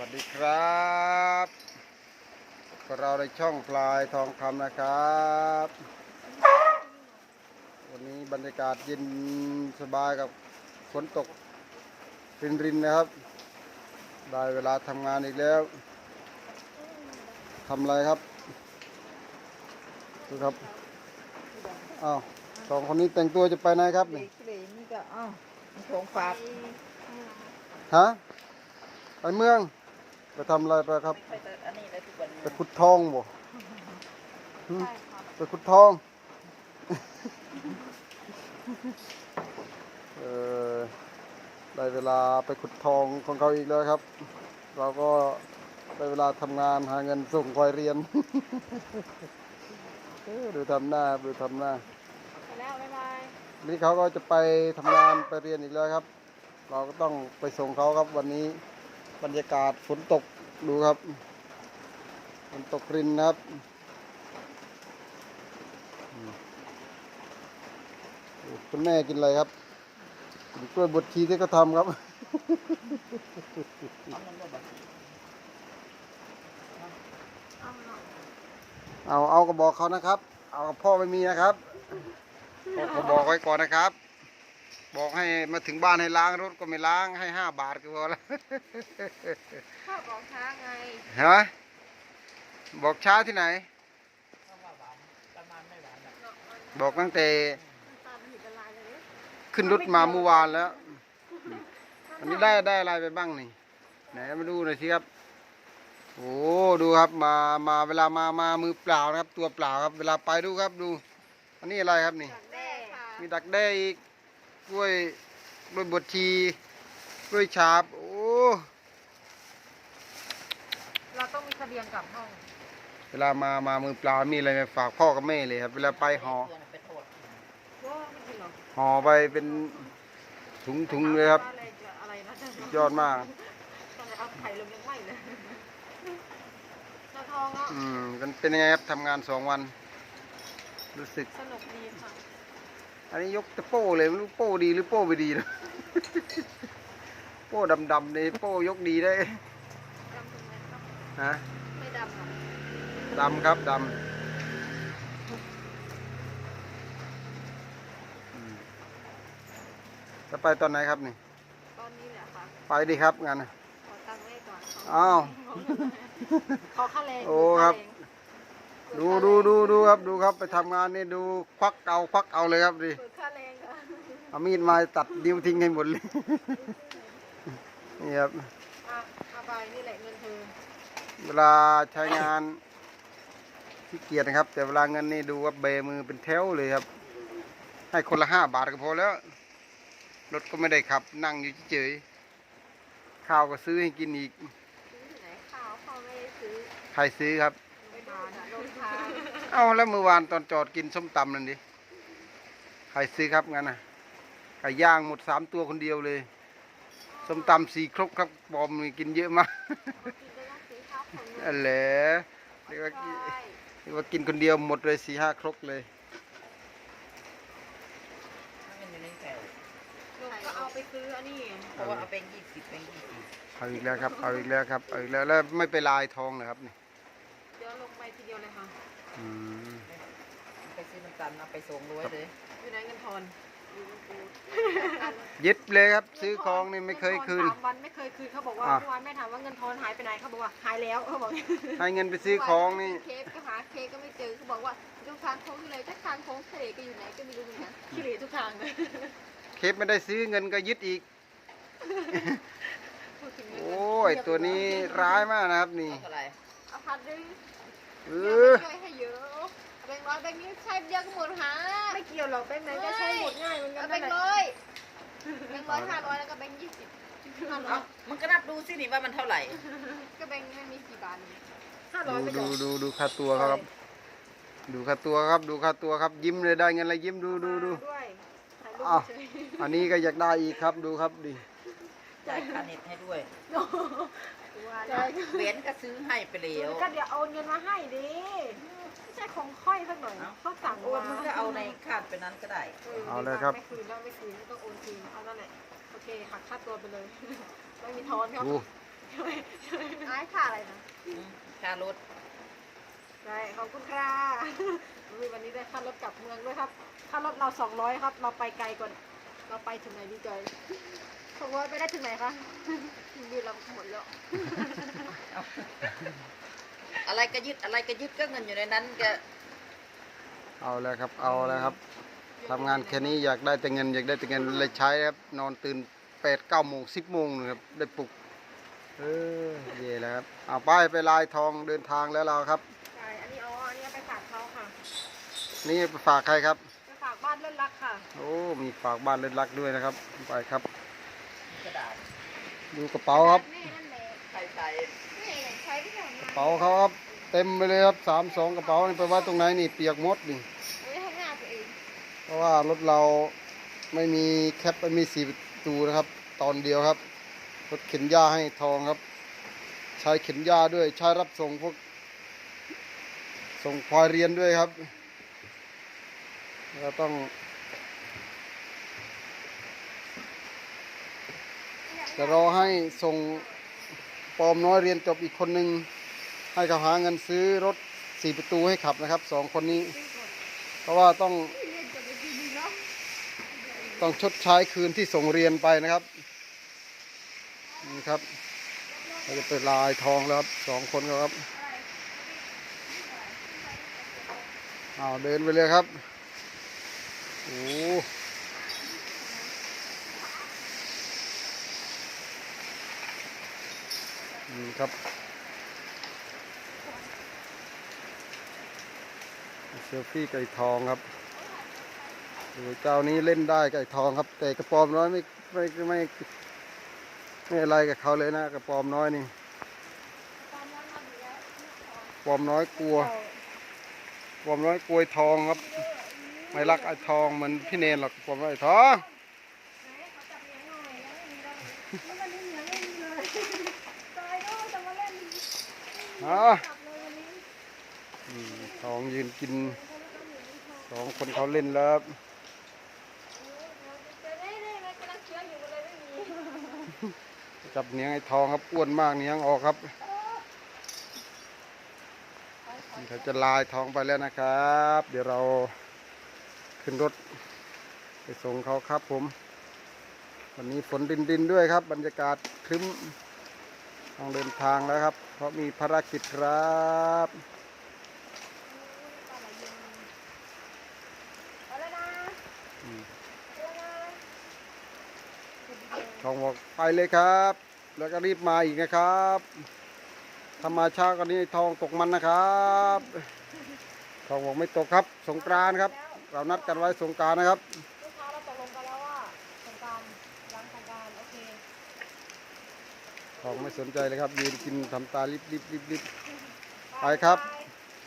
วัสดีครับพวกเราในช่องพลายทองคำนะครับ วันนี้บรรยากาศเย็นสบายกับฝนตกรินรินๆนะครับ ได้เวลาทำงานอีกแล้วทำอะไรครับดูครับอ้าวสองคนนี้แต่งตัวจะไปไหนครับเด็นี่กเลยนี่ก็อ้าวของฝากฮะไปเมือง ไปทำอะไรไปครับ ไปแต่อันนี้เลยทุกวันไปขุดทองบ่หึไปขุดทอง เออได้เวลาไปขุดทองของเขาอีกแล้วครับ เราก็ได้เวลาทำงานหาเงินส่งควายเรียน เออดูทำหน้าดูทำหน้า ไปแล้วบ๊ายบายนี่เขาก็จะไปทำงานไปเรียนอีกแล้วครับ เราก็ต้องไปส่งเขาครับวันนี้ บรรยากาศฝนตกดูครับฝนตกรินนะครับคุณแม่กินอะไรครับกินกล้วยบดชีที่เขาทำครับเอาเอาเอาก็บอกเขานะครับ เอากับพ่อไม่มีนะครับผมบอกไว้ก่อนนะครับ บอกให้มาถึงบ้านให้ล้างรถก็ไม่ล้างให้ห้าบาทก็พอแล้วพ่อบอกช้าไงเห็นไหมบอกช้าที่ไหน บอกตั้งแต่ตามผิดอะไรเลยขึ้นรถมาเมื่อวานแล้วอันนี้ได้ได้อะไรไปบ้างนี่ไหนมาดูหน่อยสิครับโอ้ดูครับมามาเวลามามามือเปล่านะครับ ตัวเปล่าครับ เวลาไปดูครับดู อันนี้อะไรครับนี่แม่ค่ะมีดักแด้อีก กล้วยกล้วยบดชีกล้วยฉาบ โอ้ เราต้องมีทะเบียนกลับห้องเวลามามามือเปล่ามีอะไรมาฝากพ่อกับแม่เลยครับ เวลาไปห่อเพื่อนไปโทษว่าไม่กินหรอกห่อไปเป็นถุงถุงเลยครับ อะไรจะอะไรนะจะยอดมาก ตอนเอาไข่ลงยังไม่เลยตาทองอะอืมมันเป็นยังไงครับทำงานสองวัน รู้สึก สนุกดีค่ะ อันนี้ยกตะโป้เลยไม่รู้โป้ดีหรือโป้ไม่ดีนะ โป้ดำๆเลยโป้ยกดีได้ดำตรงไหนครับฮะไม่ดำหรอกดำครับดำอืมจะไปตอนไหนครับนี่ ตอนนี้แหละค่ะไปดิครับงานน่ะขอตังค์แม่ก่อนอ้าว ขอค่าแรงโอ้ครับ ดูดูดูดูครับดูครับไปทำงานนี่ดูควักเอาควักเอาเลยครับดิเปิดค่าแรงค่ะเอามีดมาตัดนิ้วทิ้งให้หมดเลย นี่ครับ อะเอาไปนี่แหละเงินเธอเวลาใช้งานขี้เกียจนะครับ แต่เวลาเงินนี่ดูว่าเบมือเป็นแถวเลยครับ ให้คนละห้าบาทก็พอแล้ว รถก็ไม่ได้ขับ นั่งอยู่เฉยๆข้าวก็ซื้อให้กินอีก ซื้อที่ไหนข้าวพ่อไม่ได้ซื้อใครซื้อครับ ไปดูนะลงทางเอาแล้วเมื่อวานตอนจอดกินส้มตำนั่นดิใครซื้อครับงั้นนะไก่ย่างหมดสามตัวคนเดียวเลย ส้มตำสี่ครกครับบอมนี่กินเยอะมากกินได้ต้องซื้อข้าวของอันแหละเรียกว่ากินเรียกว่ากินคนเดียวหมดเลยสี่ห้าครกเลยเงินอยู่ในแถวก็เอาไปซื้ออันนี้เพราะว่าเอาเป็นยี่สิบเป็นยี่สิบเอาอีกแล้วครับ เอาอีกแล้วครับ เอาอีกแล้วแล้วไม่ไปลายทองเหรอครับนี่เดี๋ ยวลงไปทีเดียวเลยค่ะ อืมไปซื้อน้ำตาลเอาไปส่งรวยเลยอยู่ไหนเงินทอนอยู่กับกูยึดเลยครับ ซื้อของนี่ไม่เคยคืนสามวันไม่เคยคืนเขาบอกว่าอะเมื่อวานแม่ถามว่าเงินทอนหายไปไหนเขาบอกว่าหายแล้วเขาบอกให้เงินไปซื้อของนี่เคฟก็หาเคฟก็ไม่เจอเขาบอกว่าทุกทางโค้งที่เลยถ้าทางโค้งทะเลก็อยู่ไหนก็ไม่รู้เหมือนกันขี้เหร่ทุกทางเลยเคปไม่ได้ซื้อเงินก็ยึดอีกพูดถึงเงินโอ้ยตัวนี้ร้ายมากนะครับนี่เอาเท่าไหร่เอาพัดดึง เอเยออะให้เยอะแบงค์ร้อยแบงค์นี้ใช้เดียวก็หมดหาไม่เกี่ยวหรอกแบงค์ไหนก็ใช้หมดง่ายเหมือนกัเอานแบนั่งนค์แหละร้อยแบงค์ร้อยห้าร้อยแล้วก็แบงค์ยี่สิบห้าร้อเอายมันก็นับดูสินี่ว่ามันเท่าไหร่ ก็แบงค์ไม่มีกี่บาทนี่ห้าร้อยไปดูก่ดูอนดูดูค่าตัวเขาครับ ดูค่าตัวครับ ดูค่าตัวครับ ยิ้มเลยได้เงินอะไรยิ้มดูดูดูด้วยถ่ายรูปอ้าวเฉยอันนี้ก็อยากได้อีกครับดูครับดิจ่ายค่าเน็ตให้ด้วย ว่าใช่เบนก็ซื้อให้ไปแล้วก็เดี๋ยวเอาเงินมาให้ดิไม่ใช่ของค่อยสักหน่อยเอ้าเขาสั่งโอนมันก็เอาในคาดไปนั้นก็ได้ เอาเลยครับ ไม่คืนแล้วไม่คืนไม่ต้องโอนคืนเอานั่นแหละโอเคหักค่าตัวไปเลย ไม่มีทอนครับดูไอ้ค่าอะไรนะอืมค่ารถได้ขอบคุณค่ะอุ๊ยวันนี้ได้ค่ารถกลับเมืองด้วยครับค่ารถเราสองร้อยครับ เราไปไกลก่อน เราไปถึงไหนดีจอยสองร้อยไปได้ถึงไหนคะดีเราหมดแล้ว อะไรก็ยึดอะไรก็ยึดก็เงินอยู่ในนั้นก็เอาแล้วครับ เอาแล้วครับทำงานแค่นี้อยากได้แต่เงิน อยากได้แต่เงินเลยใช้ครับนอนตื่นแปดเก้าโมงสิบโมงนะครับได้ปลุกเออเย่แล้วครับเอาไปไปลายทองเดินทางแล้วเราครับใช่อันนี้เอาอันนี้เอาไปฝากเขาค่ะ นี่ไปฝากใครครับไปฝากบ้านเล่นรักค่ะ โอ้มีฝากบ้านเล็ดลักด้วยนะครับ ไปครับ กระดาษดูกระเป๋าครับแม่นั่นแหละใครใส่แม่ใช้ที่ไหนกมาระเป๋าเขาครับเต็มไปเลยครับสามสองกระเป๋านี่ไปไว่าตรงไหนนี่เปียกหมดนี่ ไว้ให้หน้าตัวเอง เพราะว่ารถเราไม่มีแคปไม่มีสีประตูนะครับ ตอนเดียวครับรถเข็นหญ้าให้ทองครับ ใช้เข็นหญ้าด้วย ใช้รับส่งพวก ส่งควายเรียนด้วยครับ เราต้องจะรอให้ส่งปอมน้อยเรียนจบอีกคนหนึ่งให้เขาหาเงินซื้อรถสี่ประตูให้ขับนะครับสองคนนี้ เพราะว่าต้อง ต้องชดใช้คืนที่ส่งเรียนไปนะครับนี่ครับเราจะไปลายทองแล้วครับสองคนครับเอาเดินไปเลยครับ โอ้นี่ครับเซลฟี่ไก่ทองครับโอ้ยเจ้านี้เล่นได้ไก่ทองครับ แต่กระปอมน้อยไม่ไม่ไม่ไม่อะไรกับเขาเลยนะกระปอมน้อยนี่ปอมน้อยกลัวปอมน้อยกลัวทองครับ ไม่รักไอ้ทองเหมือนพี่เนนหรอกปอมน้อยไอ้ทองอะอืมทองยืนกินสองคนเขาเล่นแล้วครับจับเนียงไอ้ทองครับอ้วนมากเนียงออกครับนี่เขาจะลายทองไปแล้วนะครับ เดี๋ยวเรา ขึ้นรถ ไปส่งเขาครับผม วันนี้ฝนดินดินๆด้วยครับ บรรยากาศครึ้มต้องเดินทางแล้วครับ เพราะมีภารกิจครับอืมทองบอกไปเลยครับ แล้วก็รีบมาอีกนะครับถ้ามาช้ากว่านี้ทองตกมันนะครับ ทองบอกไม่ตกครับ สงกรานต์ครับ เรานัดกันไว้สงกรารนะครับ ลูกค้าเราตกลงกันแล้วว่าสงกรารล้างสงกรารโอเคทองไม่สนใจเลยครับ ยืนกินทำตาลิบลิบลิบลิบ ไปครับ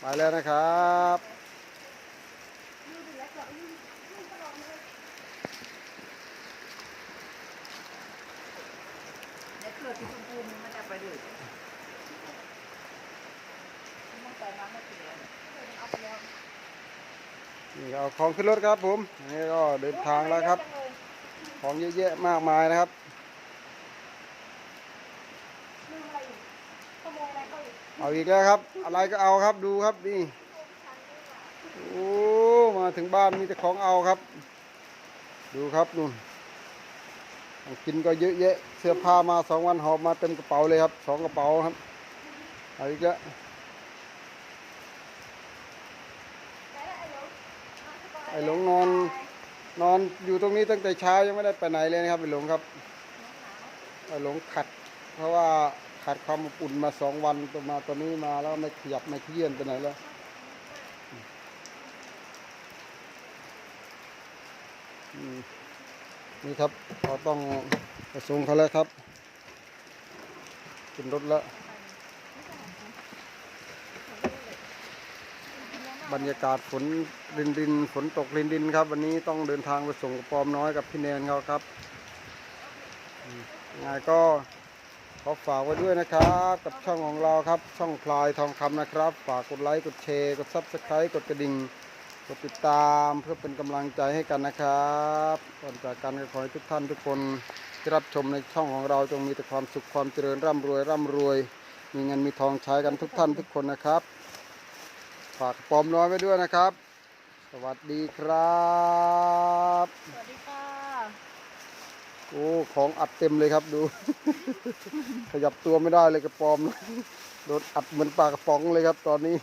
ไปแล้วนะครับเนี่ยเครื่องที่ชมพูมันจะไปด้วยมันไปน้ำไม่เปลี่ยน นี่เอาของขึ้นรถครับผมนี่ก็เดินทางแล้วครับ ของเยอะแยะมากมายนะครับเอาอีกแล้วครับ อะไรก็เอาครับดูครับนี่โอ้มาถึงบ้านมีแต่ของเอาครับ ดูครับนู่นกินก็เยอะแยะ เสื้อผ้ามาสองวันหอบมาเต็มกระเป๋าเลยครับสองกระเป๋าครับเอาอีกแล้ว ไอ้หลงนอนนอนอยู่ตรงนี้ตั้งแต่เช้ายังไม่ได้ไปไหนเลยนะครับไอ้หลงครับไอ้หลงขัด เพราะว่าขาดความอบอุ่นมาสองวันตัวมาตัวนี้มาแล้วไม่ขยับไม่เคลื่อนไปไหนแล้วนี่ครับเราต้องกระส่งเขาแล้วครับขึ้นรถแล้ว บรรยากาศฝนรินรินฝนตกรินรินครับ วันนี้ต้องเดินทางไปส่งกระปอมน้อยกับพี่แนนเขาครับอืมยังไงก็ขอฝากไว้ด้วยนะครับกับช่องของเราครับช่องพลายทองคำนะครับ ฝากกดไลค์กดแชร์กดซับสไครต์กดกระดิ่งกดติดตามเพื่อเป็นกำลังใจให้กันนะครับก่อนจากกันก็ขอให้ทุกท่านทุกคนที่รับชมในช่องของเราจงมีแต่ความสุขความเจริญร่ำรวยร่ำรวย มีเงินมีทองใช้กันทุกท่านทุกคนนะครับ ฝากปอมน้อยไว้ด้วยนะครับ สวัสดีครับสวัสดีค่ะโอ้ของอัดเต็มเลยครับดู ขยับตัวไม่ได้เลยกระปอมโดนอัดเหมือนปลากระป๋องเลยครับตอนนี้